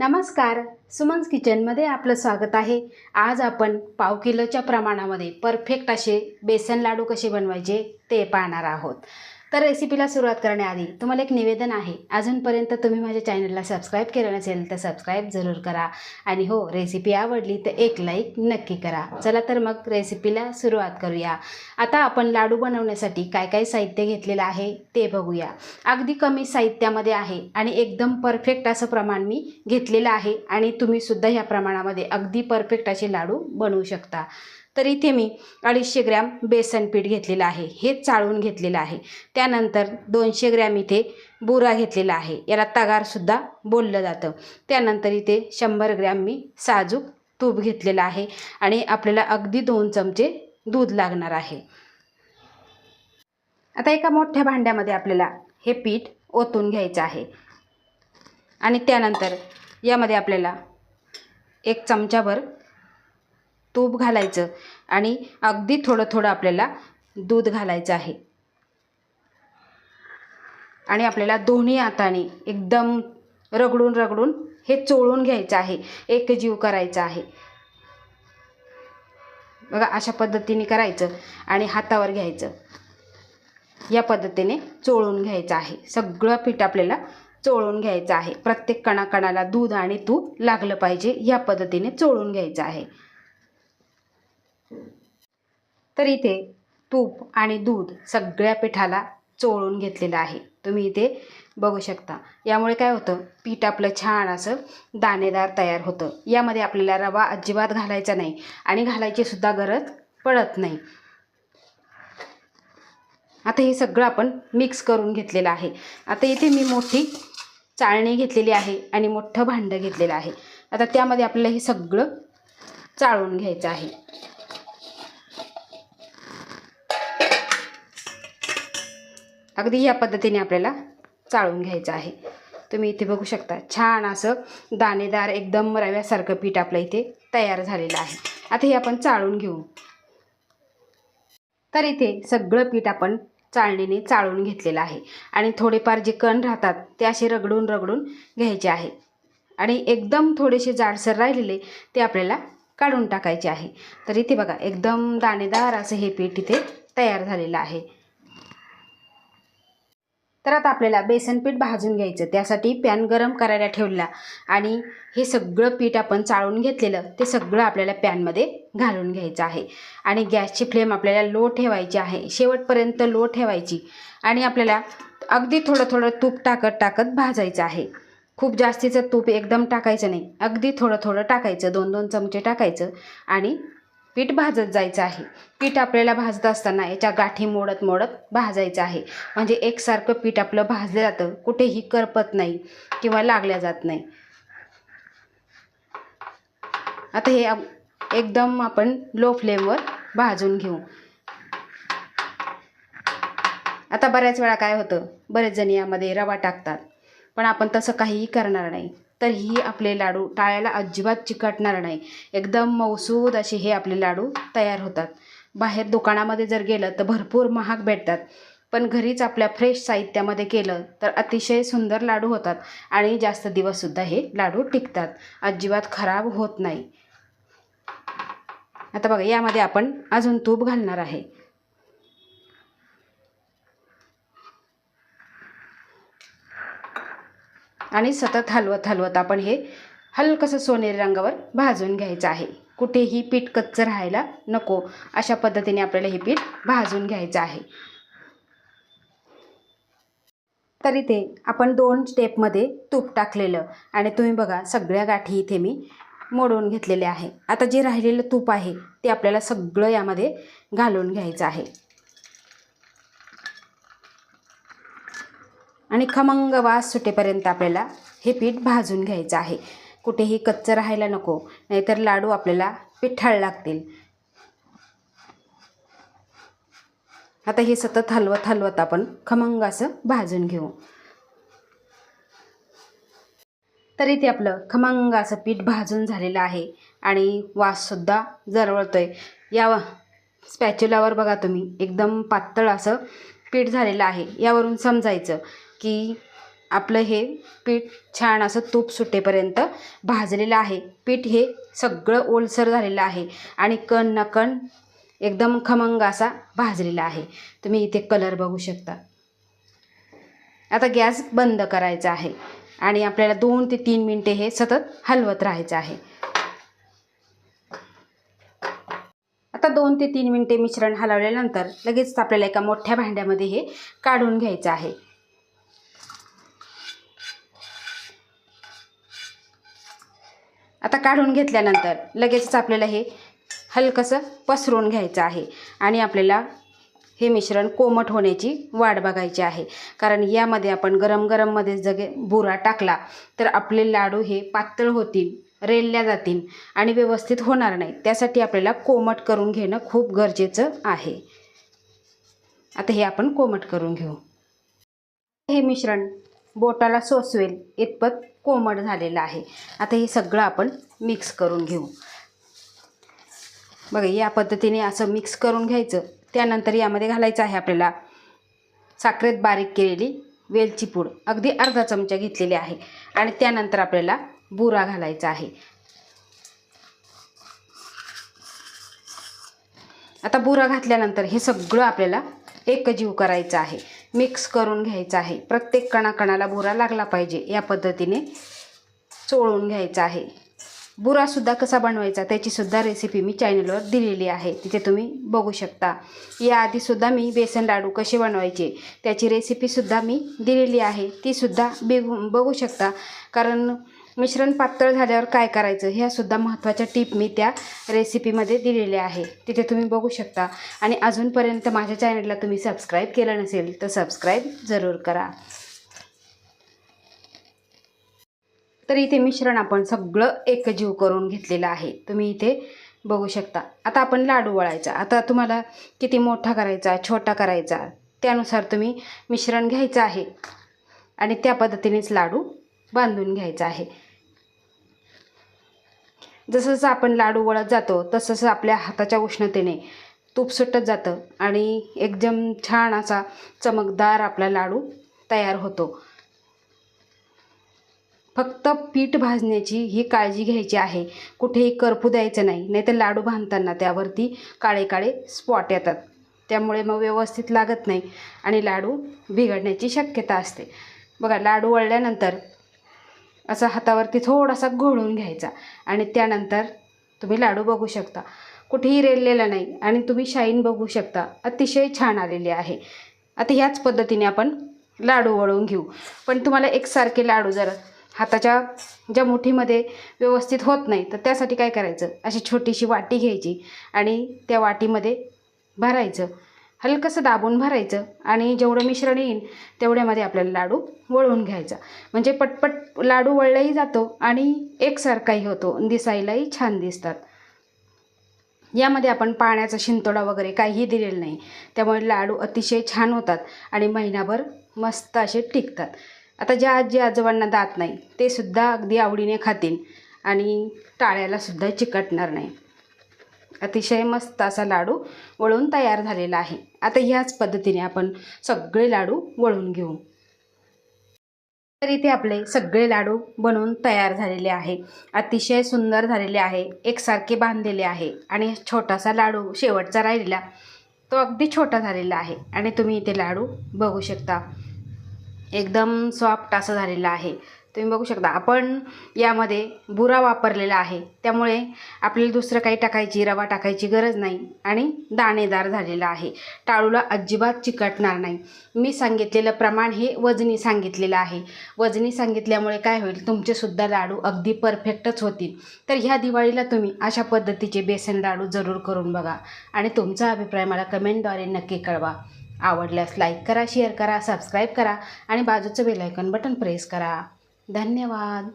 नमस्कार सुमन्स किचनमध्ये आपलं स्वागत आहे. आज आपण पाव किलोच्या प्रमाणामध्ये परफेक्ट असे बेसन लाडू कसे बनवायचे ते पाहणार आहोत. तर रेसिपीला सुरुवात करण्याआधी तुम्हाला एक निवेदन आहे. अजूनपर्यंत तुम्ही माझ्या चॅनलला सबस्क्राईब केलं नसेल तर सबस्क्राईब जरूर करा. आणि हो रेसिपी आवडली तर एक लाईक नक्की करा. चला तर मग रेसिपीला सुरुवात करूया. आता आपण लाडू बनवण्यासाठी काय काय साहित्य घेतलेलं आहे ते बघूया. अगदी कमी साहित्यामध्ये आहे आणि एकदम परफेक्ट असं प्रमाण मी घेतलेलं आहे. आणि तुम्हीसुद्धा ह्या प्रमाणामध्ये अगदी परफेक्ट असे लाडू बनवू शकता. तर इथे मी अडीचशे ग्रॅम बेसन पीठ घेतलेलं आहे. हे चाळून घेतलेलं आहे. त्यानंतर दोनशे ग्रॅम इथे बुरा घेतलेला आहे. याला तगारसुद्धा बोललं जातं. त्यानंतर इथे शंभर ग्रॅम मी साजूक तूप घेतलेलं आहे आणि आपल्याला अगदी दोन चमचे दूध लागणार आहे. आता एका मोठ्या भांड्यामध्ये आपल्याला हे पीठ ओतून घ्यायचं आहे. आणि त्यानंतर यामध्ये आपल्याला एक चमचाभर तूप घालायचं आणि अगदी थोडं थोडं आपल्याला दूध घालायचं आहे. आणि आपल्याला दोन्ही हाताने एकदम रगडून रगडून हे चोळून घ्यायचं आहे. एकजीव करायचं आहे. बघा अशा पद्धतीने करायचं आणि हातावर घ्यायचं. या पद्धतीने चोळून घ्यायचं आहे. सगळं पीठ आपल्याला चोळून घ्यायचं आहे. प्रत्येक कणाकणाला दूध आणि तूप लागलं पाहिजे या पद्धतीने चोळून घ्यायचं आहे. तर इथे तूप आणि दूध सगळ्या पिठाला चोळून घेतलेलं आहे. तुम्ही इथे बघू शकता. यामुळे काय होतं? पीठ आपलं छान असं दाणेदार तयार होतं. यामध्ये आपल्याला रवा अजिबात घालायचा नाही आणि घालायची सुद्धा गरज पडत नाही. आता हे सगळं आपण मिक्स करून घेतलेलं आहे. आता इथे मी मोठी चाळणी घेतलेली आहे आणि मोठं भांडं घेतलेलं आहे. आता त्यामध्ये आपल्याला हे सगळं चाळून घ्यायचं आहे. अगदी या पद्धतीने आपल्याला चाळून घ्यायचं आहे. तुम्ही इथे बघू शकता छान असं दाणेदार एकदम रव्यासारखं पीठ आपलं इथे तयार झालेलं आहे. आता हे आपण चाळून घेऊ. तर इथे सगळं पीठ आपण चाळणीने चाळून घेतलेलं आहे. आणि थोडेफार जे कण राहतात ते असे रगडून रगडून घ्यायचे आहे. आणि एकदम थोडेसे जाडसर राहिलेले ते आपल्याला काढून टाकायचे आहे. तर इथे बघा एकदम दाणेदार असं हे पीठ इथे तयार झालेलं आहे. तर आता आपल्याला बेसन पीठ भाजून घ्यायचं. त्यासाठी पॅन गरम करायला ठेवला आणि हे सगळं पीठ आपण चाळून घेतलेलं ते सगळं आपल्याला पॅनमध्ये घालून घ्यायचं आहे. आणि गॅसची फ्लेम आपल्याला लो ठेवायची आहे. शेवटपर्यंत लो ठेवायची आणि आपल्याला अगदी थोडं थोडं तूप टाकत टाकत भाजायचं आहे. खूप जास्तीचं तूप एकदम टाकायचं नाही. अगदी थोडं थोडं टाकायचं. दोन दोन चमचे टाकायचं आणि पीठ भाजत जायचं आहे. पीठ आपल्याला भाजत असताना याच्या गाठी मोडत मोडत भाजायचं आहे. म्हणजे एकसारखं पीठ आपलं भाजलं जातं. कुठेही करपत नाही किंवा लागल्या जात नाही. आता हे एकदम आपण लो फ्लेमवर भाजून घेऊ. आता बऱ्याच वेळा काय होतं? बरेच जण यामध्ये रवा टाकतात. पण आपण तसं काहीही करणार नाही. तर ही आपले लाडू टाळ्याला अजिबात चिकटणार नाही. एकदम मौसूद असे हे आपले लाडू तयार होतात. बाहेर दुकानामध्ये जर गेलं तर भरपूर महाग भेटतात. पण घरीच आपल्या फ्रेश साहित्यामध्ये केलं तर अतिशय सुंदर लाडू होतात आणि जास्त दिवससुद्धा हे लाडू टिकतात. अजिबात खराब होत नाही. आता बघा यामध्ये आपण अजून तूप घालणार आहे. आणि सतत हलवत हलवत आपण हे हलकंसं सोनेरी रंगावर भाजून घ्यायचं आहे. कुठेही पीठ कच्चं राहायला नको. अशा पद्धतीने आपल्याला हे पीठ भाजून घ्यायचं आहे. तर इथे आपण दोन स्टेपमध्ये तूप टाकलेलं आणि तुम्ही बघा सगळ्या गाठी इथे मी मोडून घेतलेले आहे. आता जे राहिलेलं तूप आहे ते आपल्याला सगळं यामध्ये घालून घ्यायचं आहे. आणि खमंग वास सुटेपर्यंत आपल्याला हे पीठ भाजून घ्यायचं आहे. कुठेही कच्चं राहायला नको नाहीतर लाडू आपल्याला पिठाळ लागतील. आता हे सतत हलवत हलवत आपण खमंग असं भाजून घेऊ. तर इथे आपलं खमंग असं पीठ भाजून झालेलं आहे आणि वाससुद्धा जरवळतोय. या स्पॅच्युलावर बघा तुम्ही एकदम पातळ असं पीठ झालेलं आहे. यावरून समजायचं. की आपलं हे पीठ छान असं तूप सुटेपर्यंत भाजलेलं आहे. पीठ हे सगळं ओलसर झालेलं आहे आणि कण ना कण एकदम खमंग असा भाजलेला आहे. तुम्ही इथे कलर बघू शकता. आता गॅस बंद करायचा आहे आणि आपल्याला दोन ते तीन मिनटे हे सतत हलवत राहायचं आहे. आता दोन ते तीन मिनटे मिश्रण हलवल्यानंतर लगेच आपल्याला एका मोठ्या भांड्यामध्ये हे काढून घ्यायचं आहे. आता काढून घेतल्यानंतर लगेचच आपल्याला हे हलकंसं पसरून घ्यायचं आहे. आणि आपल्याला हे मिश्रण कोमट होण्याची वाट बघायची आहे. कारण यामध्ये आपण गरम गरममध्ये जगे बुरा टाकला तर आपले लाडू हे पातळ होतील रेलल्या जातील आणि व्यवस्थित होणार नाही. त्यासाठी आपल्याला कोमट करून घेणं खूप गरजेचं आहे. आता हे आपण कोमट करून घेऊ. हे मिश्रण बोटाला सोसवेल इतपत कोमट झालेलं आहे. आता हे सगळं आपण मिक्स करून घेऊ. बघा या पद्धतीने असं मिक्स करून घ्यायचं. त्यानंतर यामध्ये घालायचं आहे आपल्याला साखरेत बारीक केलेली वेलची पूड. अगदी अर्धा चमचा घेतलेली आहे. आणि त्यानंतर आपल्याला बुरा घालायचा आहे. आता बुरा घातल्यानंतर हे सगळं आपल्याला एकजीव करायचं आहे. मिक्स करून घ्यायचं आहे. प्रत्येक कणाकणाला बुरा लागला पाहिजे या पद्धतीने चोळून घ्यायचा आहे. बुरासुद्धा कसा बनवायचा त्याचीसुद्धा रेसिपी मी चॅनलवर दिलेली आहे. तिथे तुम्ही बघू शकता. याआधीसुद्धा मी बेसन लाडू कसे बनवायचे त्याची रेसिपीसुद्धा मी दिलेली आहे. तीसुद्धा बिघू बघू शकता. कारण मिश्रण पातळ झाल्यावर काय करायचं? ह्यासुद्धा महत्त्वाच्या टीप मी त्या रेसिपीमध्ये दिलेल्या आहे. तिथे तुम्ही बघू शकता. आणि अजूनपर्यंत माझ्या चॅनलला तुम्ही सबस्क्राईब केलं नसेल तर सबस्क्राईब जरूर करा. तर इथे मिश्रण आपण सगळं एकजीव करून घेतलेलं आहे. तुम्ही इथे बघू शकता. आता आपण लाडू वळायचा. आता तुम्हाला किती मोठा करायचा छोटा करायचा त्यानुसार तुम्ही मिश्रण घ्यायचं आहे. आणि त्या पद्धतीनेच लाडू बांधून घ्यायचा आहे. जसं जसं आपण लाडू वळत जातो तसं तसं आपल्या हाताच्या उष्णतेने तूप सुटत जातं आणि एकदम छान असा चमकदार आपला लाडू तयार होतो. फक्त पीठ भाजण्याची ही काळजी घ्यायची आहे. कुठेही करपू द्यायचं नाही नाहीतर लाडू बांधताना त्यावरती काळे काळे स्पॉट येतात. त्यामुळे मग व्यवस्थित लागत नाही आणि लाडू बिघडण्याची शक्यता असते. बघा लाडू वळल्यानंतर असा हातावरती थोडासा घोळून घ्यायचा. आणि त्यानंतर तुम्ही लाडू बघू शकता. कुठेही रेललेला नाही आणि तुम्ही शाईन बघू शकता. अतिशय छान आलेले आहे. आता ह्याच पद्धतीने आपण लाडू वळवून घेऊ. पण तुम्हाला एकसारखे लाडू जर हाताच्या ज्या मुठीमध्ये व्यवस्थित होत नाही तर त्यासाठी काय करायचं? अशी छोटीशी वाटी घ्यायची आणि त्या वाटीमध्ये भरायचं. हलकंसं दाबून भरायचं आणि जेवढं मिश्रण येईल तेवढ्यामध्ये आपल्याला लाडू वळवून घ्यायचा. म्हणजे पटपट लाडू वळलाही जातो आणि एकसारखाही होतो. दिसायलाही छान दिसतात. यामध्ये आपण पाण्याचा शिंतोडा वगैरे काहीही दिलेलं नाही. त्यामुळे लाडू अतिशय छान होतात आणि महिनाभर मस्त असे टिकतात. आता ज्या आजी आजोबांना दात नाही ते सुद्धा अगदी आवडीने खातील आणि टाळ्यालासुद्धा चिकटणार नाही. अतिशय मस्त असा लाडू वळून तयार झालेला आहे. आता ह्याच पद्धतीने आपण सगळे लाडू वळून घेऊ. तर इथे आपले सगळे लाडू बनवून तयार झालेले आहे. अतिशय सुंदर झालेले आहे. एकसारखे बांधलेले आहे. आणि छोटासा लाडू शेवटचा राहिलेला तो अगदी छोटा झालेला आहे. आणि तुम्ही इथे लाडू बघू शकता. एकदम सॉफ्ट असं झालेला आहे. तुम्ही बघू शकता. आपण यामध्ये बुरा वापरलेला आहे. त्यामुळे आपल्याला दुसरं काही टाकायची रवा टाकायची गरज नाही आणि दाणेदार झालेला आहे. टाळूला अजिबात चिकटणार नाही. मी सांगितलेलं प्रमाण हे वजनी सांगितलेलं आहे. वजनी सांगितल्यामुळे काय होईल? तुमचेसुद्धा लाडू अगदी परफेक्टच होतील. तर ह्या दिवाळीला तुम्ही अशा पद्धतीचे बेसन लाडू जरूर करून बघा. आणि तुमचा अभिप्राय मला कमेंटद्वारे नक्की कळवा. आवडल्यास लाईक करा शेअर करा सबस्क्राईब करा आणि बाजूचं बेलायकन बटन प्रेस करा. धन्यवाद.